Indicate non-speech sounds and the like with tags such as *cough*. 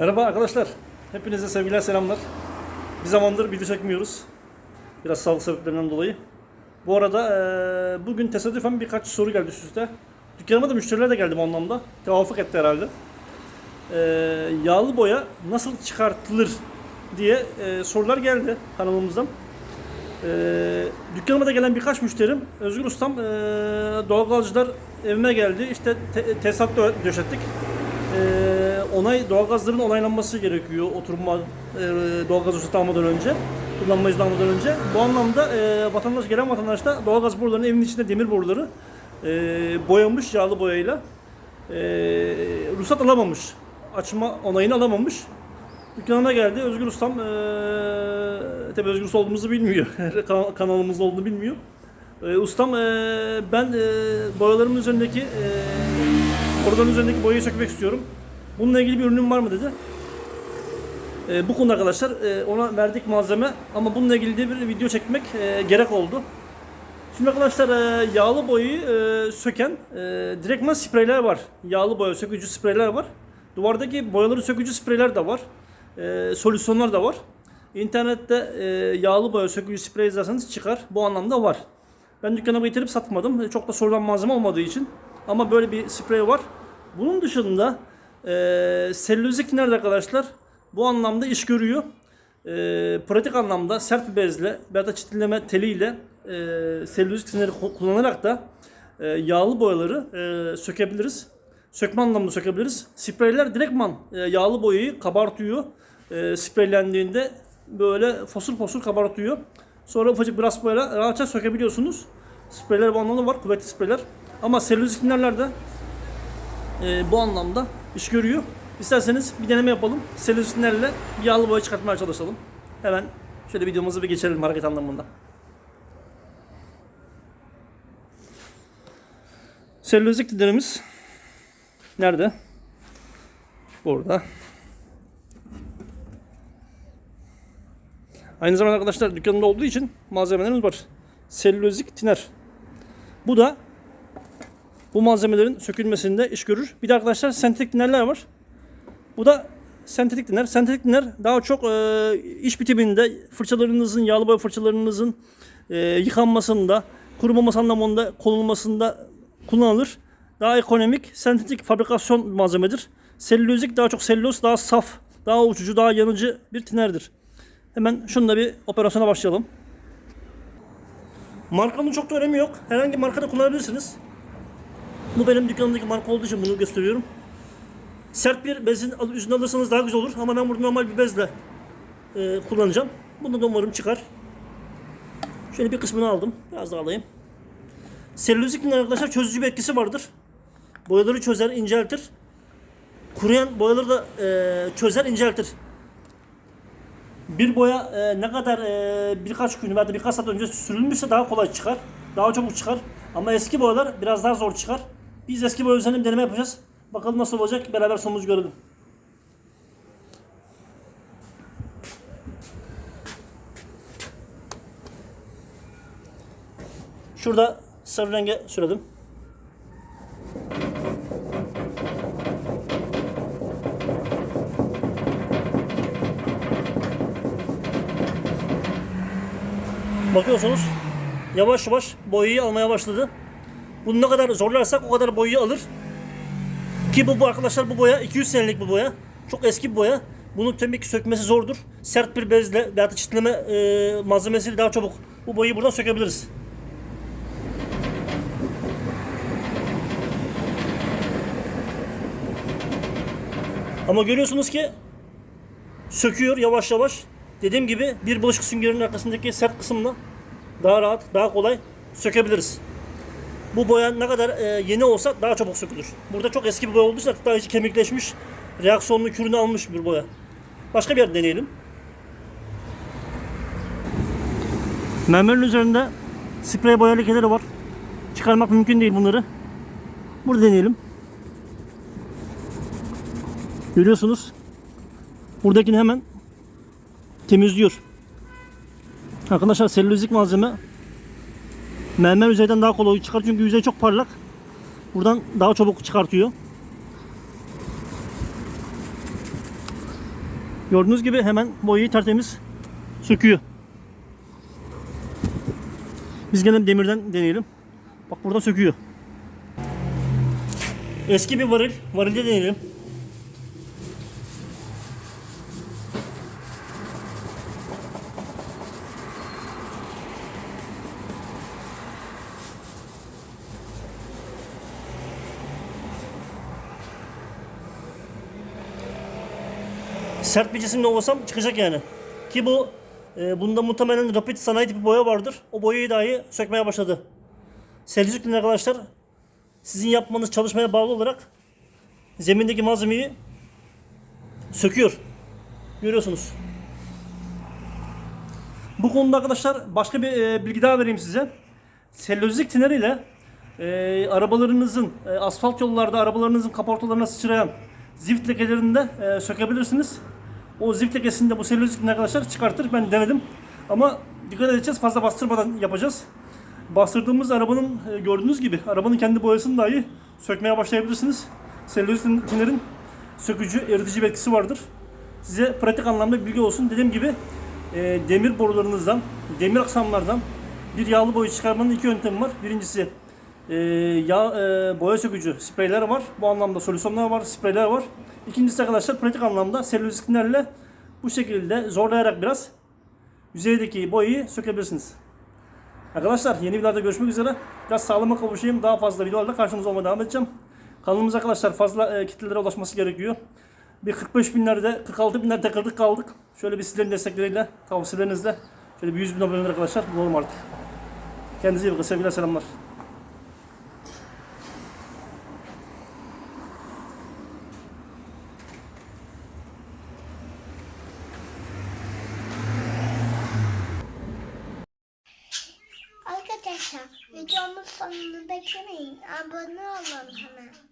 Merhaba arkadaşlar. Hepinize sevgiler selamlar. Bir zamandır video çekmiyoruz. Biraz sağlık sebeplerinden dolayı. Bu arada bugün tesadüfen birkaç soru geldi üst üste. Dükkanıma da müşteriler de geldi bu anlamda. Tevafuk etti herhalde. Yağlı boya nasıl çıkartılır diye sorular geldi kanalımızdan. Eee dükkanıma da gelen birkaç müşterim Özgür Ustam eee doğalgazcılar evime geldi. İşte te- tesisat dö- döşettik. Eee, onay doğalgazların onaylanması gerekiyor oturma eee doğalgaz ruhsatı almadan önce kullanma izni almadan önce. Bu anlamda eee vatandaş gelen vatandaş da doğalgaz borularının evinin içinde demir boruları eee, boyamış yağlı boyayla eee ruhsat alamamış. Açma onayını alamamış. Dükkanına geldi. Özgür Ustam eee tabii Özgür Usta olduğumuzu bilmiyor. *laughs* Kan- Kanalımızda olduğunu bilmiyor. Eee, ustam eee, ben eee boyalarımın üzerindeki eee koridorun üzerindeki boyayı sökmek istiyorum. Bununla ilgili bir ürünüm var mı dedi. Eee, bu konuda arkadaşlar eee, ona verdik malzeme ama bununla ilgili de bir video çekmek eee, gerek oldu. Şimdi arkadaşlar eee, yağlı boyayı eee, söken eee direktman spreyler var. Yağlı boya sökücü spreyler var. Duvardaki boyaları sökücü spreyler de var. Eee, solüsyonlar da var. İnternette eee, yağlı boya sökücü sprey yazarsanız çıkar. Bu anlamda var. Ben dükkana getirip satmadım. Çok da sorulan malzeme olmadığı için. Ama böyle bir sprey var. Bunun dışında eee selülozik nerede arkadaşlar? Bu anlamda iş görüyor. Eee, pratik anlamda sert bir bezle veya da çitleme teliyle eee selülozik ku- kullanarak da eee, yağlı boyaları eee, sökebiliriz. Sökme anlamında sökebiliriz. Spreyler direktman eee, yağlı boyayı kabartıyor. Eee spreylendiğinde böyle fosur fosur kabartıyor. Sonra ufacık bir raspayla rahatça sökebiliyorsunuz. Spreyler bu anlamda var, kuvvetli spreyler. Ama selülozik tinerlerde e, bu anlamda iş görüyor. İsterseniz bir deneme yapalım. Selülozinlerle bir yağlı boya çıkartmaya çalışalım. Hemen şöyle videomuzu bir geçelim hareket anlamında. Selülozik tinerimiz nerede? Burada. Aynı zamanda arkadaşlar dükkanımda olduğu için malzemelerimiz var. Selülozik tiner. Bu da bu malzemelerin sökülmesinde iş görür. Bir de arkadaşlar sentetik tinerler var. Bu da sentetik tiner. Sentetik tiner daha çok e, iş bitiminde fırçalarınızın, yağlı boya fırçalarınızın e, yıkanmasında, kurumaması anlamında konulmasında kullanılır. Daha ekonomik, sentetik fabrikasyon malzemedir. Selülozik daha çok selüloz, daha saf, daha uçucu, daha yanıcı bir tinerdir. Hemen şununla bir operasyona başlayalım. Markanın çok da önemi yok. Herhangi markada kullanabilirsiniz. Bu benim dükkanımdaki marka olduğu için bunu gösteriyorum. Sert bir bezin yüzünü alırsanız daha güzel olur ama ben burada normal bir bezle e, kullanacağım. Bunu da umarım çıkar. Şöyle bir kısmını aldım. Biraz daha alayım. Selülozik arkadaşlar çözücü bir etkisi vardır. Boyaları çözer, inceltir. Kuruyan boyaları da e, çözer, inceltir. Bir boya e, ne kadar e, birkaç gün veya birkaç saat önce sürülmüşse daha kolay çıkar. Daha çabuk çıkar. Ama eski boyalar biraz daha zor çıkar. Biz eski boya üzerinde bir deneme yapacağız. Bakalım nasıl olacak. Beraber sonucu görelim. Şurada sarı renge sürelim. Bakıyorsunuz yavaş yavaş boyayı almaya başladı. Bunu ne kadar zorlarsak o kadar boyayı alır. Ki bu, bu arkadaşlar bu boya 200 senelik bu boya. Çok eski bir boya. Bunu tabii ki sökmesi zordur. Sert bir bezle veya çitleme e, malzemesiyle daha çabuk bu boyayı buradan sökebiliriz. Ama görüyorsunuz ki söküyor yavaş yavaş. Dediğim gibi bir bulaşık süngerinin arkasındaki sert kısımla daha rahat, daha kolay sökebiliriz. Bu boya ne kadar e, yeni olsa daha çabuk sökülür. Burada çok eski bir boya olduysa daha hiç kemikleşmiş, reaksiyonlu kürünü almış bir boya. Başka bir yer deneyelim. Mermerin üzerinde sprey boya lekeleri var. Çıkarmak mümkün değil bunları. Burada deneyelim. Görüyorsunuz. Buradakini hemen temizliyor. Arkadaşlar selülozik malzeme mermer yüzeyden daha kolay çıkar çünkü yüzey çok parlak. Buradan daha çabuk çıkartıyor. Gördüğünüz gibi hemen boyayı tertemiz söküyor. Biz gene demirden deneyelim. Bak burada söküyor. Eski bir varil. Varilde deneyelim. Sert bir cisimle olsam çıkacak yani. Ki bu e, bunda muhtemelen rapid sanayi tipi boya vardır. O boyayı dahi sökmeye başladı. Selçuklu arkadaşlar sizin yapmanız çalışmaya bağlı olarak zemindeki malzemeyi söküyor. Görüyorsunuz. Bu konuda arkadaşlar başka bir e, bilgi daha vereyim size. Selülozik tiner ile e, arabalarınızın e, asfalt yollarda arabalarınızın kaportalarına sıçrayan zift lekelerini de e, sökebilirsiniz. O zift lekesini bu selülozik tiner arkadaşlar çıkartır. Ben denedim. Ama dikkat edeceğiz fazla bastırmadan yapacağız. Bastırdığımız arabanın e, gördüğünüz gibi arabanın kendi boyasını dahi sökmeye başlayabilirsiniz. Selülozik tinerin sökücü, eritici bir etkisi vardır. Size pratik anlamda bilgi olsun. Dediğim gibi e, demir borularınızdan, demir aksamlardan bir yağlı boya çıkarmanın iki yöntemi var. Birincisi e, yağ e, boya sökücü spreyler var. Bu anlamda solüsyonlar var, spreyler var. İkincisi arkadaşlar pratik anlamda selüloziklerle bu şekilde zorlayarak biraz yüzeydeki boyayı sökebilirsiniz. Arkadaşlar yeni videolarda görüşmek üzere. Biraz sağlama kavuşayım. Daha fazla videolarla karşınızda olmaya devam edeceğim. Kanalımız arkadaşlar fazla e, kitlelere ulaşması gerekiyor. Bir 45 binlerde, 46 binlerde kırdık kaldık. Şöyle bir sizlerin destekleriyle, tavsiyelerinizle şöyle bir 100 bin abone arkadaşlar bulalım artık. Kendinize iyi bakın. Sevgiler, selamlar. Arkadaşlar videomun sonunu beklemeyin. Abone olun hemen.